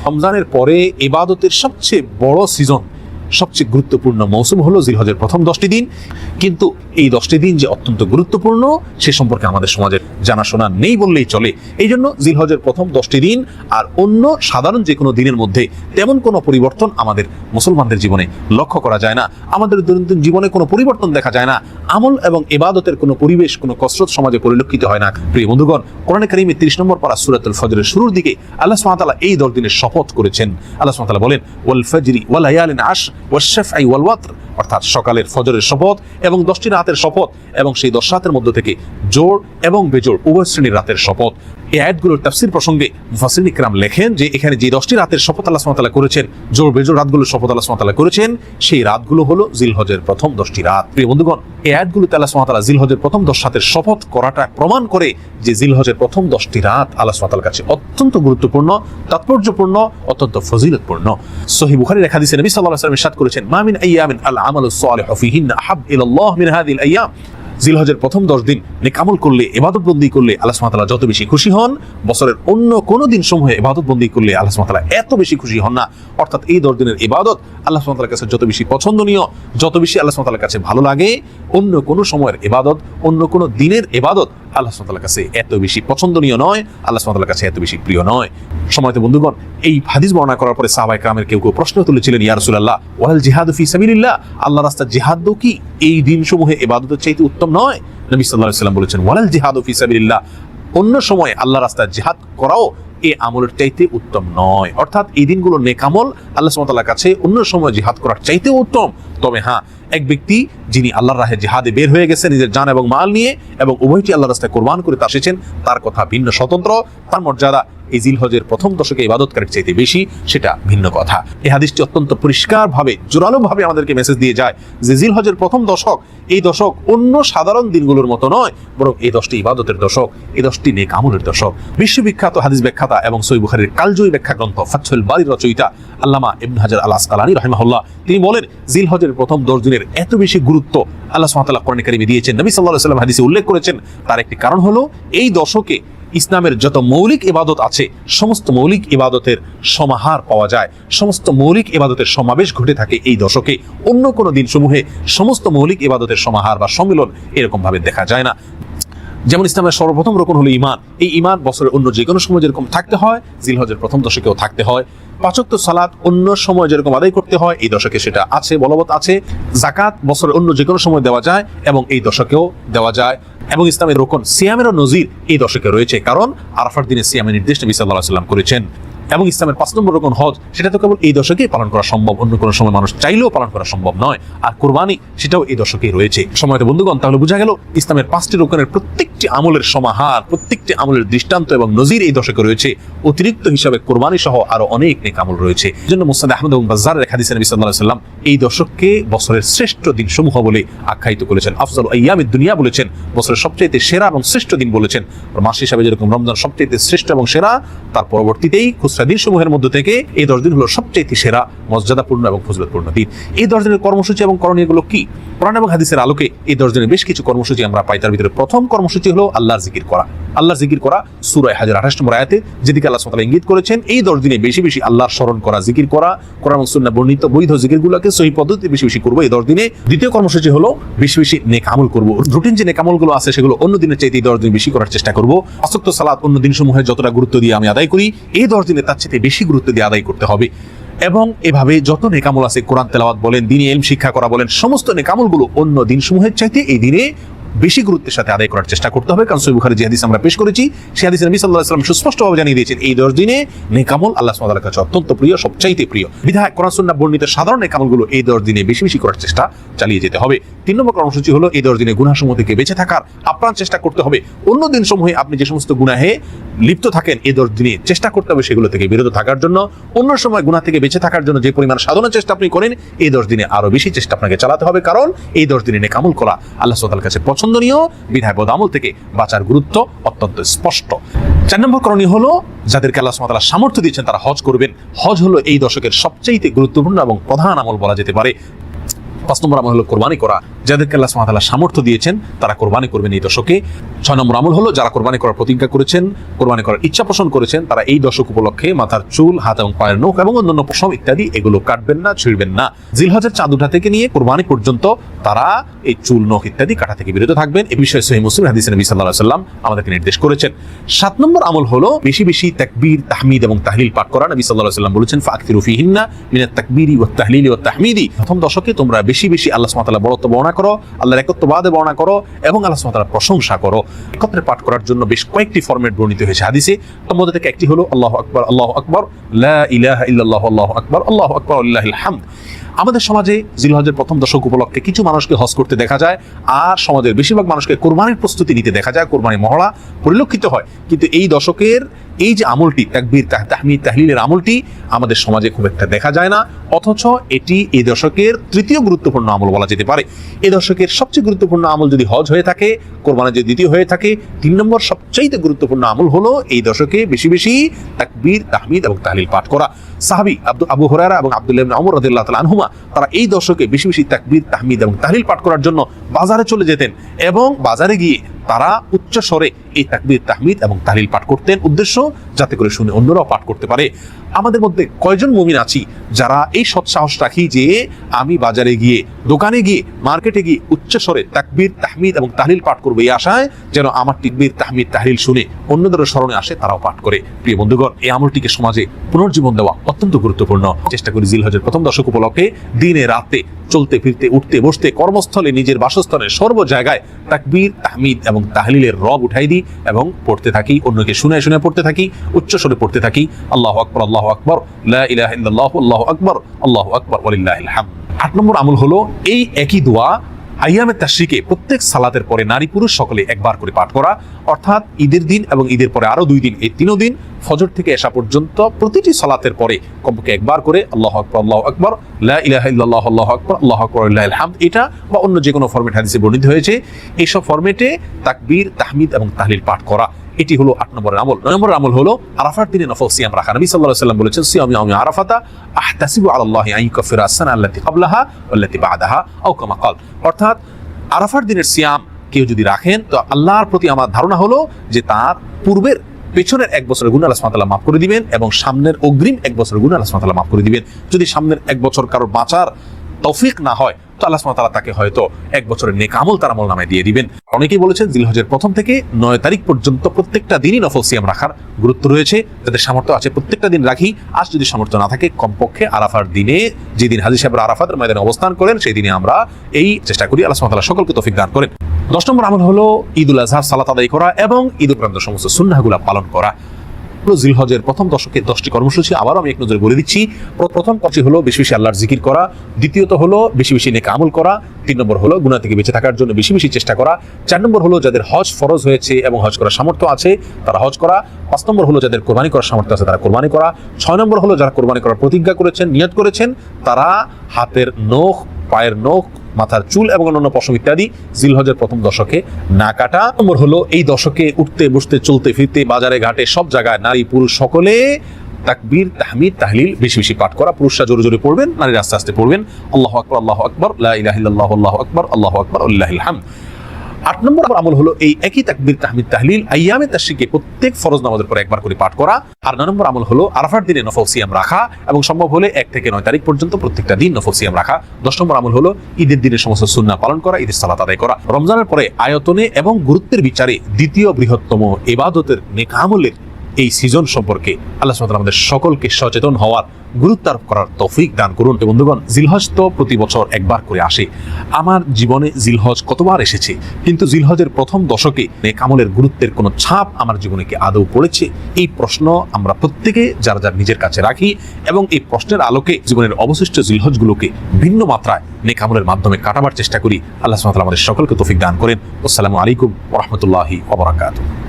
রমজানের পরে এবাদতের সবচেয়ে বড় সিজন সবচেয়ে গুরুত্বপূর্ণ মৌসুম হলো জিলহজের প্রথম দশটি দিন। কিন্তু এই দশটি দিন যে অত্যন্ত গুরুত্বপূর্ণ, সে সম্পর্কে আমাদের সমাজের জানাশোনা নেই বললেই চলে। এই জন্য জিলহজের প্রথম দশটি দিন আর অন্য সাধারণ যে কোনো দিনের মধ্যে তেমন কোনো পরিবর্তন আমাদের মুসলমানদের জীবনে লক্ষ্য করা যায় না। আমাদের দৈনন্দিন জীবনে কোনো পরিবর্তন দেখা যায় না। আমল এবং ইবাদতের কোনো পরিবেশ, কোনো কসরত সমাজে পরিলক্ষিত হয় না। প্রিয় বন্ধুগণ, কোরআন করিমে তিরিশ নম্বর পারা সুরাতুল ফজরের শুরুর দিকে আল্লাহ সুবহানাহু এই দশ দিনের শপথ করেছেন। আল্লাহ সুবহানাহু বলেন, ওয়াল ফজরি ওয়াল আশ ওয়াশ-শাফঈ ওয়ালওয়াত অর্থাৎ সকালের ফজরের শপথ এবং দশটি রাতের শপথ এবং সেই দশ রাতের মধ্য থেকে জোর এবং বেজোর উভয় শ্রেণির রাতের শপথ। এই আয়াতগুলোর তাফসির প্রসঙ্গে মুফাসসির ইকরাম লেখেন যে এখানে যে দশটি রাতের শপথ আল্লাহ সুবহানাহু করেছেন, জোর বেজোর রাতগুলোর শপথ আল্লাহ সুবহানাহু করেছেন, সেই রাতগুলো হলো জিলহজের প্রথম দশটি রাত। প্রিয় বন্ধুগণ, এই আয়াতগুলোতে আল্লাহ সুবহানাহু জিলহজের প্রথম দশ রাতের শপথ করাটা প্রমাণ করে যে জিলহজের প্রথম দশটি রাত আল্লাহ সুবহানাহু কাছে অত্যন্ত গুরুত্বপূর্ণ, তাৎপর্যপূর্ণ, অত্যন্ত ফজিলতপূর্ণ। সহিহ বুখারীর এক হাদিসে নবী সাল্লাল্লাহু আলাইহি ওয়াসাল্লাম করেছেন মা মিন আইয়ামিন আল আমালুস সালিহু ফিহিন্না আহাব ইলাল্লাহ মিন হাযিহিল আইয়াম। জিলহজের প্রথম দশ দিন নেকামল করলে, এবাদত বন্দি করলে আল্লাহ তাআলা যত বেশি খুশি হন, বছরের অন্য কোনো দিন সমূহে এবাদত বন্দি করলে আল্লাহ তাআলা এত বেশি খুশি হন না। অর্থাৎ এই দশ দিনের এবাদত আল্লাহ তাআলার কাছে যত বেশি পছন্দনীয়, যত বেশি আল্লাহ তাআলার কাছে ভালো লাগে, অন্য কোনো সময়ের এবাদত, অন্য কোনো দিনের এবাদত আল্লাহ তাআলার কাছে এত বেশি পছন্দনীয় নয়, আল্লাহ তাআলার কাছে এত বেশি প্রিয় নয়। সময়ত বন্ধুগণ, এই হাদিস বর্ণনা করার পরে সাহাবায়ে কামের কেউ কেউ প্রশ্ন তুলেছিলেন, ইয়া রাসূলুল্লাহ, ওয়াল জিহাদু ফি সাবিলিল্লাহ? আল্লাহ রাস্তায় জিহাদ কি এই দিন দিনসমূহে ইবাদতের চাইতে উত্তম নয়? নবী আলাইহি সাল্লাম বলেছেন, ওয়ালাল জিহাদু ফি সাবিলিল্লাহ। অন্য সময় আল্লাহ রাস্তা জিহাদ করাও এ আমলের চাইতে উত্তম নয়। অর্থাৎ এই দিনগুলো নেকামল আল্লাহ সুবহানাহু কাছে অন্য সময় জিহাদ করার চাইতে উত্তম। তবে হ্যাঁ এক ব্যক্তি যিনি আল্লাহর রাহে জিহাদে বের হয়ে গেছে, নিজের জান এবং মাল নিয়ে এবং উভয়টি আল্লাহ রাস্তায় কোরবান করে তা এসেছেন তার কথা ভিন্ন স্বতন্ত্র, তার মর্যাদা এই জিলহজের প্রথম দশকে ইবাদতকারীর চাইতে বেশি, সেটা ভিন্ন কথা। এই হাদিসটি অত্যন্ত পরিষ্কারভাবে জোরালোভাবে আমাদেরকে মেসেজ দিয়ে যায় যে জিলহজের প্রথম দশক এই দশক অন্য সাধারণ দিনগুলোর মতো নয়, বরং এই দশটি ইবাদতের দশক, এই দশটি নেক আমলের দশক। বিশ্ববিখ্যাত হাদিস ব্যাখ্যাতা এবং সই বুখারির কালজয়ী ব্যাখ্যা গ্রন্থ ফাতহুল বাড়ির রচয়িতা আল্লামা ইবন হাজার আল আসকালানি রহিমাহুল্লাহ, তিনি বলেন, জিলহজের প্রথম দশ দিনের এত বেশি গুরুত্ব আল্লাহ সুবহানাহু কোরআন কারিমে দিয়েছেন। নবী সাল্লাল্লাহু আলাইহি ওয়াসাল্লাম হাদিসে উল্লেখ করেছেন, তার একটি কারণ হলো এই দশকে ইসলামের যত মৌলিক ইবাদত আছে, সমস্ত মৌলিক ইবাদতের সমাহার পাওয়া যায়। সমস্ত মৌলিক ইবাদতের সমাবেশ ঘটে থাকে এই দশকে। অন্য কোনো দিনসমূহে সমস্ত মৌলিক ইবাদতের সমাহার বা সম্মিলন এরকম ভাবে দেখা যায় না। যেমন ইসলামের সর্বপ্রথম রকম হলো ইমান এই ইমান বছরের অন্য যে কোনো সময় যেরকম থাকতে হয় জিলহজের প্রথম দশকেও থাকতে হয়। পাচক্ত সালাদ অন্য সময় যেরকম আদায় করতে হয়, এই দশকে সেটা আছে, বলবৎ আছে। জাকাত বছরের অন্য যে কোনো সময় দেওয়া যায় এবং এই দশকেও দেওয়া যায়। এবং ইসলামের রোকন, সিয়ামেরও নজির এই দশকে রয়েছে। কারণ আরাফার দিনে সিয়ামের নির্দেশ নবী সাল্লাম করেছেন। এবং ইসলামের পাঁচ নম্বর রকম হজ, সেটা তো কেবল এই দশকেই পালন করা সম্ভব। অন্য কোনো সময় মানুষ চাইলেও পালন করা সম্ভব নয়। আর কোরবানি, সেটাও এই দশকেই রয়েছে। সময়তে বন্ধুগণ, তাহলে বোঝা গেল ইসলামের পাঁচটি রোকনের প্রত্যেকটি আমলের সমাহার, প্রত্যেকটি আমলের দৃষ্টান্ত এবং নজির এই দশকে রয়েছে। অতিরিক্ত হিসাবে কোরবানি সহ আরও অনেক নেক আমল রয়েছে। জন্য মুসাদ আহমদ এবং বাজারের হাদিসে নবী সাল্লাম এই দশককে বছরের শ্রেষ্ঠ দিন সমূহ বলে আখ্যায়িত করেছেন। আফজল আইয়ামের দুনিয়া বলেছেন, বছরের সবচেয়ে সেরা এবং শ্রেষ্ঠ দিন বলেছেন। মাস হিসাবে যেরকম রমজান সবচেয়ে শ্রেষ্ঠ এবং সেরা, তার পরবর্তীতেই খুচরা দিন সমূহের মধ্যে থেকে এই দশ দিন হলো সবচেয়ে সেরা, মর্যাদাপূর্ণ এবং ফজলতপূর্ণ দিন। এই দশ দিনের কর্মসূচি এবং করণীয়গুলো কি? কোরআন এবং হাদিসের আলোকে এই দশ দিনের বেশ কিছু কর্মসূচি আমরা পাই। তার ভিতরে প্রথম কর্মসূচি হলো আল্লাহর জিকির করা। আল্লাহর জিকির করা সুরায় হাজার আঠাশ নম্বর আয়াতে, যেদিকে আল্লাহ সাতালা ইঙ্গিত করেছেন, এই দশ দিনে বেশি বেশি আল্লাহর স্মরণ করা, জিকির করা, কোরআন এবং সুন্নাহ বর্ণিত বৈধ জিকিরগুলোকে সহি পদ্ধতি বেশি বেশি করব। এই দশ দিনে দ্বিতীয় কর্মসূচি হলো বেশি বেশি নেক আমল করব। রুটিন যে নেক আমলগুলো আছে, সেগুলো অন্য দিনের চাইতে এই দশ দিন বেশি করার চেষ্টা করব। অসক্ত সালাদ অন্য দিন সমূহে যতটা গুরুত্ব দিয়ে আমি আদায় করি, এই দশ দিনে তার চেয়ে বেশি গুরুত্ব দিয়ে আদায় করতে হবে। এবং এভাবে যত নেকামল আছে, কোরআন তেলাওয়াত বলেন, দিনে এলম শিক্ষা করা বলেন, সমস্ত নেকামলগুলো অন্য দিন সমূহের চাইতে এই দিনে বেশি গুরুত্বের সাথে আদায় করার চেষ্টা করতে হবে। কারণ সৈব যে হাদিস আমরা পেশ করেছি সে হাদিস নবী সাল্লাহ সাল্লাম সুস্পষ্টভাবে জানিয়ে দিয়েছেন, এই দশ দিনে নেকামল আল্লাহ সুমাদার কাছে অত্যন্ত প্রিয়, সবচাইতে প্রিয়। বিধায় কোরআন বর্ণিত সাধারণ নেকামলগুলো এই দশ দিনে বেশি বেশি করার চেষ্টা চালিয়ে যেতে হবে। তিন নম্বর কর্মসূচি হলো, এই দশ দিনে গুনাসমূহ থেকে বেঁচে থাকার আপ্রাণ চেষ্টা করতে হবে। অন্য দিন সমূহে আপনি যে সমস্ত গুনাহে লিপ্ত থাকেন, এই দশ দিনে চেষ্টা করতে হবে সেগুলো থেকে বিরত থাকার জন্য। অন্য সময় গুণা থেকে বেঁচে থাকার জন্য যে পরিমাণ সাধনার চেষ্টা আপনি করেন, এই দশ দিনে আরও বেশি চেষ্টা আপনাকে চালাতে হবে। কারণ এই দশ দিনে নেকামল করা আল্লাহ সোতাল কাছে পছন্দনীয় বিধায় বদামল থেকে বাঁচার গুরুত্ব অত্যন্ত স্পষ্ট। চার নম্বর করণীয় হলো, যাদেরকে আল্লাহ সুমাতালা সামর্থ্য দিয়েছেন তারা হজ করবেন। হজ হলো এই দশকের সবচেয়ে গুরুত্বপূর্ণ এবং প্রধান আমল বলা যেতে পারে। পাঁচ নম্বর আমল হলো কোরবানি করা। যাদেরকে আল্লাহ সুবহানাহু সামর্থ্য দিয়েছেন, তারা কোরবানি করবেন এই দশকে। ছয় নম্বর আমল হলো, যারা কোরবানি করার প্রতিজ্ঞা করেছেন, কোরবানি করার ইচ্ছা পোষণ করেছেন, তারা এই দশক উপলক্ষে মাথার চুল, হাত এবং পায়ের নখ এবং অন্যান্য পশম ইত্যাদি এগুলো কাটবেন না, ছিঁড়বেন না। জিলহজের চাঁদ উঠা থেকে নিয়ে কোরবানি পর্যন্ত তারা এই চুল, নখ ইত্যাদি কাটা থেকে বিরত থাকবেন। এ বিষয়ে সহি মুসলিম হাদিস নবী আলাইহি সাল্লাম আমাদেরকে নির্দেশ করেছেন। সাত নম্বর আমল হলো, বেশি বেশি তাকবীর, তাহমিদ এবং তাহলিল পাঠ করা। নবী আলাইহি সাল্লাম বলেছেন ফাকতিরু ফিহিন্না মিনাত তাকবীরি ওয়াত তাহলিলি ওয়াত তাহমিদি। প্রথম দশকে তোমরা বেশি বেশি আল্লাহ তাআলা বড়ত্ব বর্ণনা করো, আল্লাহর একত্ববাদে বর্ণনা করো এবং আল্লাহ সুবহানাহু প্রশংসা করো। একত্রে পাঠ করার জন্য বেশ কয়েকটি ফর্মেট বর্ণিত হয়েছে হাদিসে। তার মধ্যে থেকে একটি হলো, আল্লাহ আকবর আল্লাহ আকবর, লা ইলাহা ইল্লাল্লাহু, আল্লাহ আকবর, আল্লাহ আকবার আল্লাহিল হামদ। আমাদের সমাজে জিলহজের প্রথম দশক উপলক্ষে কিছু মানুষকে হজ করতে দেখা যায়, আর সমাজের বেশিরভাগ মানুষকে কোরবানির প্রস্তুতি নিতে দেখা যায়, কোরবানি মহড়া পরিলক্ষিত হয়। কিন্তু এই দশকের এই যে আমলটি, তাকবীর, তাহ- তাহমিদ, তাহলিলের আমলটি আমাদের সমাজে খুব একটা দেখা যায় না। অথচ এটি এই দশকের তৃতীয় গুরুত্বপূর্ণ আমল বলা যেতে পারে। এই দশকের সবচেয়ে গুরুত্বপূর্ণ আমল যদি হজ হয়ে থাকে কোরবানি যদি দ্বিতীয় হয়ে থাকে, তিন নম্বর সবচাইতে গুরুত্বপূর্ণ আমল হলো এই দশকে বেশি বেশি তাকবীর, তাহমিদ এবং তাহলিল পাঠ করা। সাহাবি আব্দু আবু হরারা এবং আব্দুল্লাহ ওমর রাদিয়াল্লাহু তাআলা আনহুমা তারা এই দশকে বেশি বেশি তাকবির, তাহমিদ এবং তাহলিল পাঠ করার জন্য বাজারে চলে যেতেন এবং বাজারে গিয়ে তারা উচ্চ স্বরে এই তাকবীর, তাহমিদ এবং তাহলিল পাঠ করতেন। উদ্দেশ্য, যাতে করে শুনে অন্যরাও পাঠ করতে পারে। আমাদের মধ্যে কয়জন মমিন আছি যারা এই সৎসাহস রাখি যে আমি বাজারে গিয়ে, দোকানে গিয়ে, মার্কেটে গিয়ে উচ্চ স্বরে তাকবীর, তাহমিদ এবং তাহলিল পাঠ করব এই আশায় যেন আমার তিকবীর, তাহমিদ, তাহলিল শুনে অন্যদেরও স্মরণে আসে, তারাও পাঠ করে। প্রিয় বন্ধুগণ, এই আমলটিকে সমাজে পুনর্জীবন দেওয়া অত্যন্ত গুরুত্বপূর্ণ। চেষ্টা করি জিলহজের প্রথম দশক উপলক্ষে দিনে রাতে চলতে ফিরতে, উঠতে বসতে কর্মস্থলে নিজের বাসস্থলে সর্ব জায়গায় তাকবীর, তাহমিদ এবং তাহলিলের রব উঠাই দিই এবং পড়তে থাকি, অন্যকে শুনে শুনে পড়তে থাকি উচ্চ স্বরে পড়তে থাকি। আল্লাহ আকবর আল্লাহ আকবর আল্লাহু আকবর, আল্লাহ আকবর আলিল্লাহ আট নম্বর আমল হলো, এই একই দোয়া আইয়ামে তাশরিকে প্রত্যেক সালাতের পরে নারী পুরুষ সকলে একবার করে পাঠ করা, অর্থাৎ ঈদের দিন এবং ঈদের পরে আরও দুই দিন, এই তিনও দিন ফজর থেকে এসা পর্যন্ত প্রতিটি সালাতের পরে কমপক্ষে একবার করে আল্লাহ আকবর আল্লাহ আকবর, লা আল্লাহ আকবর আল্লাহ আকবর আল্লাহাম এটা বা অন্য যে কোনো ফর্মেট হাদিসে বর্ণিত হয়েছে। এইসব ফর্মেটে তাকবীর, তাহমিদ এবং তাহলিল পাঠ করা। এটি হলো আট নম্বরের আমল। নয় নম্বরের আমল হলো আরাফার দিনে নফল সিয়াম রাখা। নবী আলাইহি সাল্লাম বলেছেন, সিয়ামি আমি আরাফাতা আহতাসিবু আলাল্লাহি আন ইউকাফিরা আস-সানা আল্লাতী ক্বাবলাহা ওয়াল্লাতী বা'দাহা আও কামা ক্বাল। অর্থাৎ আরাফার দিনের সিয়াম কেউ যদি রাখেন, তো আল্লাহর প্রতি আমার ধারণা হলো যে তার পূর্বের পেছনের এক বছরের গুণ আল্লাহ সুবহানাহু মাফ করে দিবেন এবং সামনের অগ্রিম এক বছরের গুণ আল্লাহ সুবহানাহু মাফ করে দিবেন। যদি সামনের এক বছর কারোর বাঁচার তৌফিক না হয়, তো আল্লাহ তাআলা তাকে হয়তো এক বছরের নেক আমল তার আমল নামায় দিয়ে দিবেন। অনেকেই বলেছেন জিলহজের প্রথম থেকে নয় তারিখ পর্যন্ত প্রত্যেকটা দিনই নফল সিয়াম রাখার গুরুত্ব রয়েছে। যাদের সামর্থ্য আছে প্রত্যেকটা দিন রাখি আজ যদি সামর্থ্য না থাকে, কমপক্ষে আরাফার দিনে যেদিন হাজি সাহেব আরাফাতের ময়দানে অবস্থান করেন, সেই দিনে আমরা এই চেষ্টা করি আল্লাহ তাআলা সকলকে তৌফিক দান করেন। দশ নম্বর আমল হলো ঈদ উল আজহার সালাত আদায় করা এবং ঈদ উপরান্ত সমস্ত সুন্নাহগুলা পালন করা। জিলহজের প্রথম দশকের দশটি কর্মসূচি, আবারও আমি এক নজরে বলে দিচ্ছি। প্র- প্রথম কাজটি হলো বেশি বেশি আল্লাহর জিকির করা, দ্বিতীয়ত হলো বেশি বেশি নেক আমল করা, তিন নম্বর হলো গুণা থেকে বেঁচে থাকার জন্য বেশি বেশি চেষ্টা করা, চার নম্বর হলো যাদের হজ ফরজ হয়েছে এবং হজ করার সামর্থ্য আছে, তারা হজ করা, পাঁচ নম্বর হলো যাদের কোরবানি করার সামর্থ্য আছে, তারা কোরবানি করা, ছয় নম্বর হলো যারা কোরবানি করার প্রতিজ্ঞা করেছেন, নিয়ত করেছেন, তারা হাতের নখ, পায়ের নখ মাথার চুল এবং অন্যান্য পশম ইত্যাদি জিলহজের প্রথম দশকে না কাটা নম্বর হলো এই দশকে উঠতে বসতে চলতে ফিরতে বাজারে ঘাটে সব জায়গায় নারী পুরুষ সকলে তাকবীর তাহমিদ তাহলিল বেশি বেশি পাঠ করা পুরুষরা জোরে জোরে পড়বেন নারীরা আস্তে আস্তে পড়বেন আল্লাহ আকবর আল্লাহ আকবর লাহ আকবর আল্লাহ আকবর আল্লাহ আকবর আল্লাহ হামদ আট নম্বর আমল হলো এই একই তাকবির, তাহমিদ, তাহলিল, আইয়ামে তাশরিকে প্রত্যেক ফরজ নামাজের পর একবার করে পাঠ করা। আর নয় নম্বর আমল হলো আরাফার দিনে নফল সিয়াম রাখা এবং সম্ভব হলে এক থেকে নয় তারিখ পর্যন্ত প্রত্যেকটা দিন নফল সিয়াম রাখা। দশ নম্বর আমল হলো ঈদের দিনের সমস্ত সুন্না পালন করা, ঈদের সালাত আদায় করা। রমজানের পরে আয়তনে এবং গুরুত্বের বিচারে দ্বিতীয় বৃহত্তম এবাদতের নেক আমলের এই সিজন সম্পর্কে আল্লাহ সুবহানাহু আমাদের সকলকে সচেতন হওয়ার, গুরুত্ব আরোপ করার তৌফিক দান করুন। বন্ধুগণ, জিলহজ তো প্রতি বছর একবার করে আসে। আমার জীবনে জিলহজ কতবার এসেছে, কিন্তু জিলহজের প্রথম দশকে নেকামলের গুরুত্বের কোনো ছাপ আমার জীবনে কি আদৌ পড়েছে? এই প্রশ্ন আমরা প্রত্যেকে যারা যার নিজের কাছে রাখি এবং এই প্রশ্নের আলোকে জীবনের অবশিষ্ট জিলহজগুলোকে ভিন্ন মাত্রায় নেকামলের মাধ্যমে কাটাবার চেষ্টা করি। আল্লাহ সুবহানাহু আমাদের সকলকে তৌফিক দান করেন। আসসালামু আলাইকুম রাহমাতুল্লাহি ওয়া বারাকাতুহু।